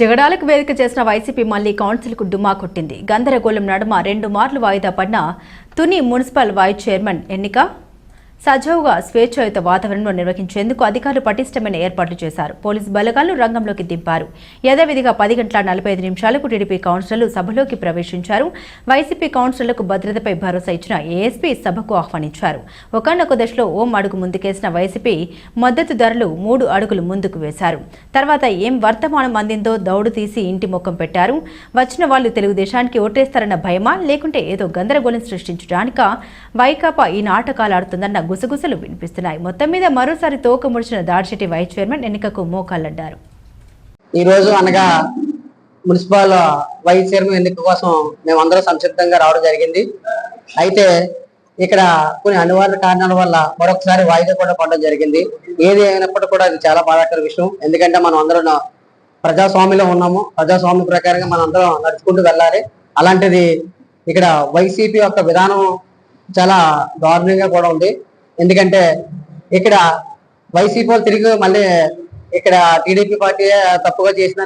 జగడాలకు వేదిక చేసిన వైసీపీ మళ్ళీ కౌన్సిల్కు డుమా కొట్టింది. గందరగోళం నడుమ రెండు మార్లు వాయిదా పడిన తుని మున్సిపల్ వైస్ చైర్మన్ ఎన్నిక సజావుగా స్వేచ్ఛాయుత వాతావరణంలో నిర్వహించేందుకు అధికారులు పటిష్టమైన ఏర్పాట్లు చేశారు. పోలీసు బలగాలను రంగంలోకి దింపారు. యథావిధిగా పది గంటల నలభై ఐదు నిమిషాలకు టీడీపీ కౌన్సిలర్లు సభలోకి ప్రవేశించారు. వైసీపీ కౌన్సిలర్లకు భద్రతపై భరోసా ఇచ్చిన ఏఎస్పీ సభకు ఆహ్వానించారు. ఒకనొక దశలో ఓం అడుగు ముందుకేసిన వైసీపీ మద్దతుదారులు మూడు అడుగులు ముందుకు వేశారు. తర్వాత ఏం వర్తమానం అందిందో దౌడు తీసి ఇంటి ముఖం పెట్టారు. వచ్చిన వాళ్ళు తెలుగుదేశానికి ఓటేస్తారన్న భయమా? లేకుంటే ఏదో గందరగోళం సృష్టించడానిక? వైకాపా ఈ నాటకాలు ఆడుతుందన్న గుసగుసలు వినిపిస్తున్నాయి. మొత్తం మీద మరోసారి తోక ముడిచిన దాడిశెట్టి వైస్ చైర్మన్ ఎన్నికకు మోకాళ్ళడ్డారు. ఈ రోజు అనగా మున్సిపల్ వైస్ చైర్మన్ ఎన్నిక కోసం మేమందరం సంసిద్ధంగా రావడం జరిగింది. అయితే ఇక్కడ కొన్ని అనివార్య కారణాల వల్ల మరొకసారి వాయిదా కూడా పడడం జరిగింది. ఏది అయినప్పటికీ కూడా అది చాలా బాధాకర విషయం. ఎందుకంటే మనం అందరం ప్రజాస్వామ్యంలో ఉన్నాము. ప్రజాస్వామ్య ప్రకారంగా మనం అందరం నడుచుకుంటూ వెళ్ళాలి. అలాంటిది ఇక్కడ వైసీపీ యొక్క విధానం చాలా దారుణంగా కూడా ఉంది. ఎందుకంటే ఇక్కడ వైసీపీ వాళ్ళు తిరిగి మళ్ళీ ఇక్కడ టీడీపీ పార్టీ తప్పుగా చేసిన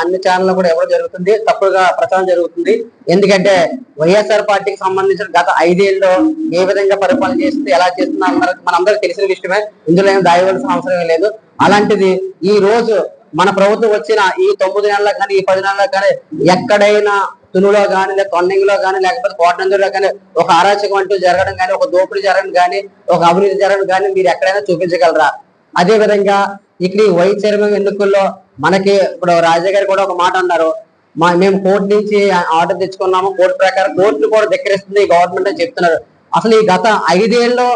అన్ని ఛానల్ కూడా ఎవరు జరుగుతుంది తప్పుగా ప్రచారం జరుగుతుంది. ఎందుకంటే వైఎస్ఆర్ పార్టీకి సంబంధించిన గత ఐదేళ్ళు ఏ విధంగా పరిపాలన చేస్తుంది ఎలా చేస్తుంది అందరూ మనందరికి తెలిసిన విషయమే. ఇందులో ఏం దాయవలసిన అవసరం లేదు. అలాంటిది ఈ రోజు మన ప్రభుత్వం వచ్చిన ఈ తొమ్మిది నెలలకు కానీ ఈ పది నెలలకు కానీ ఎక్కడైనా తునులో కానీ లేదా తొన్నింగ్లో కానీ లేకపోతే కోటనందులో కానీ ఒక అరాచకం అంటూ జరగడం కానీ ఒక దోపిడీ జరగడం కానీ ఒక అవినీతి జరగడం కానీ మీరు ఎక్కడైనా చూపించగలరా? అదే విధంగా ఇక్కడ ఈ వైస్ చైర్మన్ ఎన్నికల్లో మనకి ఇప్పుడు రాజా గారు కూడా ఒక మాట అన్నారు. మా మేము కోర్టు నుంచి ఆర్డర్ తెచ్చుకున్నాము కోర్టు ప్రకారం కోర్టును కూడా ధిక్కరిస్తుంది గవర్నమెంట్ అని చెప్తున్నారు. అసలు ఈ గత ఐదేళ్ళలో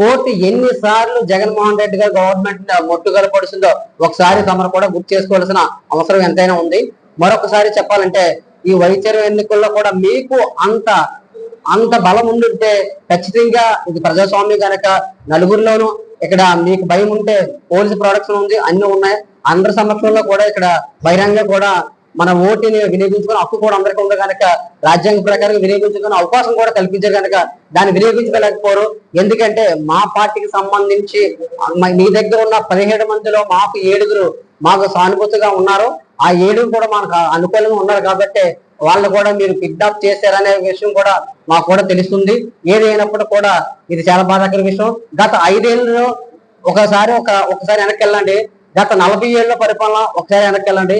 కోర్టు ఎన్నిసార్లు జగన్మోహన్ రెడ్డి గారు గవర్నమెంట్ మొట్టుగల పడుతుందో ఒకసారి తమరు కూడా గుర్తు చేసుకోవాల్సిన అవసరం ఎంతైనా ఉంది. మరొకసారి చెప్పాలంటే ఈ వైద్య ఎన్నికల్లో కూడా మీకు అంత అంత బలం ఉండుంటే ఖచ్చితంగా ఇది ప్రజాస్వామ్యం కనుక నలుగురిలోనూ ఇక్కడ మీకు భయం ఉంటే పోలీసు ప్రొడక్షన్ ఉంది అన్ని ఉన్నాయి. అందరి సమక్షంలో కూడా ఇక్కడ బహిరంగ కూడా మన ఓటుని వినియోగించుకునే హక్కు కూడా అందరికీ ఉంది కనుక రాజ్యాంగ ప్రకారం వినియోగించుకునే అవకాశం కూడా కల్పించారు కనుక దాన్ని వినియోగించుకోలేకపోరు ఎందుకంటే మా పార్టీకి సంబంధించి మీ దగ్గర ఉన్న పదిహేడు మందిలో మాకు ఏడుగురు మాకు సానుభూతిగా ఉన్నారు. ఆ ఏడుగురు కూడా మనకు అనుకూలంగా ఉన్నారు కాబట్టి వాళ్ళు కూడా మీరు కిడ్నాప్ చేశారనే విషయం కూడా మాకు కూడా తెలుస్తుంది. ఏది అయినప్పుడు కూడా ఇది చాలా బాధాకర విషయం. గత ఐదేళ్ళలో ఒకసారి ఒక ఒకసారి వెనక్కి వెళ్ళండి. గత నలభై ఏళ్ళ పరిపాలన ఒకసారి వెనక్కి వెళ్ళండి.